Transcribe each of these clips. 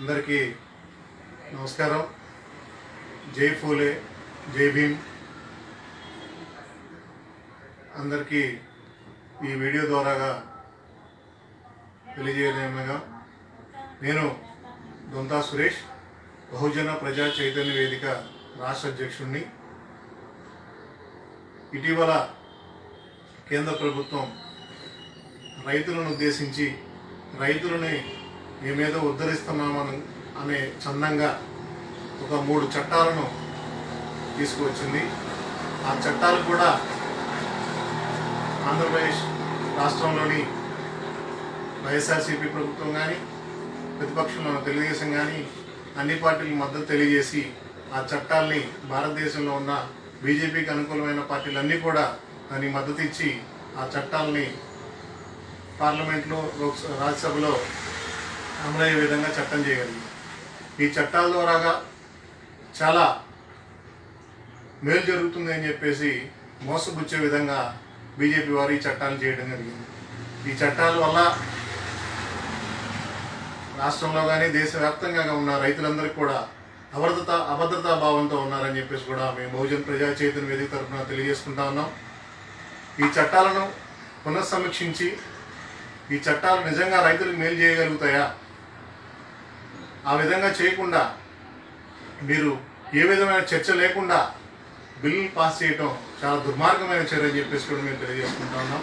అందరికీ నమస్కారం. జై ఫూలే జై భీమ్. అందరికీ ఈ వీడియో ద్వారాగా తెలియజేయడమేగా నేను దొంతా సురేష్ బహుజన ప్రజా చైతన్య వేదిక రాష్ట్ర అధ్యక్షుడిని ఇటీవల కేంద్ర ప్రభుత్వం రైతులను ఉద్దేశించి రైతులని మేమేదో ఉద్ధరిస్తున్నామని అనే చందంగా ఒక మూడు చట్టాలను తీసుకువచ్చింది. ఆ చట్టాలు కూడా ఆంధ్రప్రదేశ్ రాష్ట్రంలోని వైఎస్ఆర్సీపీ ప్రభుత్వం కానీ ప్రతిపక్షంలో తెలుగుదేశం కానీ అన్ని పార్టీలకు మద్దతు తెలియజేసి ఆ చట్టాల్ని భారతదేశంలో ఉన్న బీజేపీకి అనుకూలమైన పార్టీలన్నీ కూడా దానికి మద్దతు ఇచ్చి ఆ చట్టాలని పార్లమెంట్లో లోక్సభ రాజ్యసభలో అమలయ్యే విధంగా చట్టం చేయగలిగింది. ఈ చట్టాల ద్వారాగా చాలా మేలు జరుగుతుంది అని చెప్పేసి మోసపుచ్చే విధంగా బీజేపీ వారు ఈ చట్టాలు చేయడం జరిగింది. ఈ చట్టాల వల్ల రాష్ట్రంలో కానీ దేశవ్యాప్తంగా ఉన్న రైతులందరికీ కూడా అభద్రత అభద్రతా భావంతో ఉన్నారని చెప్పేసి కూడా మేము బహుజన్ ప్రజా చైతన్య వేదిక తరఫున తెలియజేసుకుంటా ఉన్నాం. ఈ చట్టాలను పునఃసమీక్షించి ఈ చట్టాలు నిజంగా రైతులకు మేలు చేయగలుగుతాయా? ఆ విధంగా చేయకుండా మీరు ఏ విధమైన చర్చ లేకుండా బిల్లు పాస్ చేయటం చాలా దుర్మార్గమైన చర్య అని చెప్పేసి కూడా మేము తెలియజేసుకుంటా ఉన్నాం.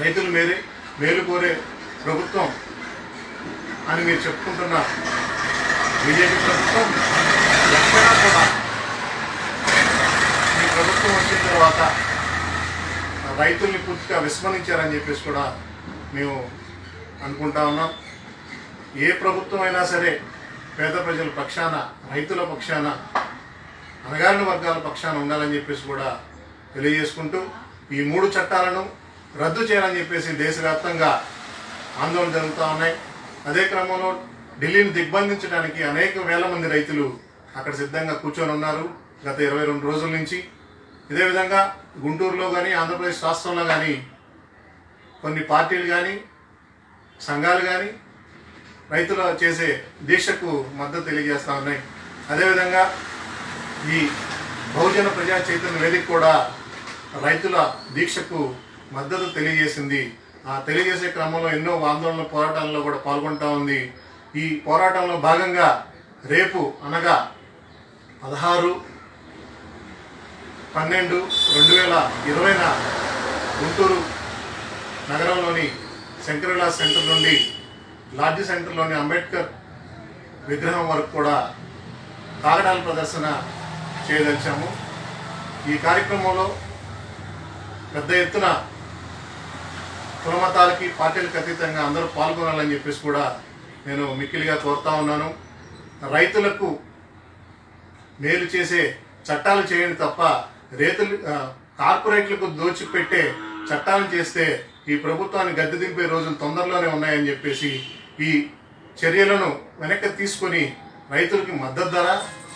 రైతులు మేరే మేలు కోరే ప్రభుత్వం అని మీరు చెప్పుకుంటున్న బీజేపీ ప్రభుత్వం ఎక్కడా కూడా మీ ప్రభుత్వం వచ్చిన తర్వాత రైతుల్ని పూర్తిగా విస్మరించారని చెప్పేసి కూడా మేము అనుకుంటా ఉన్నాం. ఏ ప్రభుత్వం అయినా సరే పేద ప్రజల పక్షాన రైతుల పక్షాన అణగారిన వర్గాల పక్షాన ఉండాలని చెప్పేసి కూడా తెలియజేసుకుంటూ ఈ మూడు చట్టాలను రద్దు చేయాలని చెప్పేసి దేశవ్యాప్తంగా ఆందోళన జరుగుతూ ఉన్నాయి. అదే క్రమంలో ఢిల్లీని దిగ్బంధించడానికి అనేక వేల మంది రైతులు అక్కడ సిద్ధంగా కూర్చొని ఉన్నారు గత ఇరవై రెండు రోజుల నుంచి. ఇదే విధంగా గుంటూరులో కానీ ఆంధ్రప్రదేశ్ రాష్ట్రంలో కానీ కొన్ని పార్టీలు కానీ సంఘాలు కానీ రైతుల చేసే దీక్షకు మద్దతు తెలియజేస్తా ఉన్నాయి. అదేవిధంగా ఈ బహుజన ప్రజా చైతన్య వేదిక కూడా రైతుల దీక్షకు మద్దతు తెలియజేసింది. ఆ తెలియజేసే క్రమంలో ఎన్నో ఆందోళన పోరాటాల్లో కూడా పాల్గొంటా ఉంది. ఈ పోరాటంలో భాగంగా రేపు అనగా పదహారు పన్నెండు రెండు వేల ఇరవైన గుంటూరు నగరంలోని శంకరవిలాస్ సెంటర్ నుండి లార్జ్ సెంటర్లోని అంబేద్కర్ విగ్రహం వరకు కూడా కాగడాల ప్రదర్శన చేయదలిచాము. ఈ కార్యక్రమంలో పెద్ద ఎత్తున కులమతాలకి పార్టీలకు అతీతంగా అందరూ పాల్గొనాలని చెప్పేసి కూడా నేను మిక్కిలిగా కోరుతా ఉన్నాను. రైతులకు మేలు చేసే చట్టాలు చేయండి తప్ప రైతులు కార్పొరేట్లకు దోచిపెట్టే చట్టాలు చేస్తే ఈ ప్రభుత్వాన్ని గద్దె దింపే రోజులు తొందరలోనే ఉన్నాయని చెప్పేసి ఈ చర్యలను వెనక్కి తీసుకొని రైతులకి మద్దతు ధర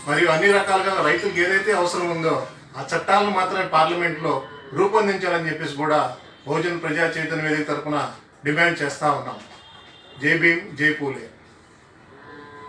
మరియు అన్ని రకాలుగా రైతులకు ఏదైతే అవసరం ఉందో ఆ చట్టాలను మాత్రమే పార్లమెంట్లో రూపొందించాలని చెప్పేసి కూడా బహుజన్ ప్రజా చైతన్య వేదిక తరపున డిమాండ్ చేస్తూ ఉన్నాం. జై భీమ్ జై పూలే.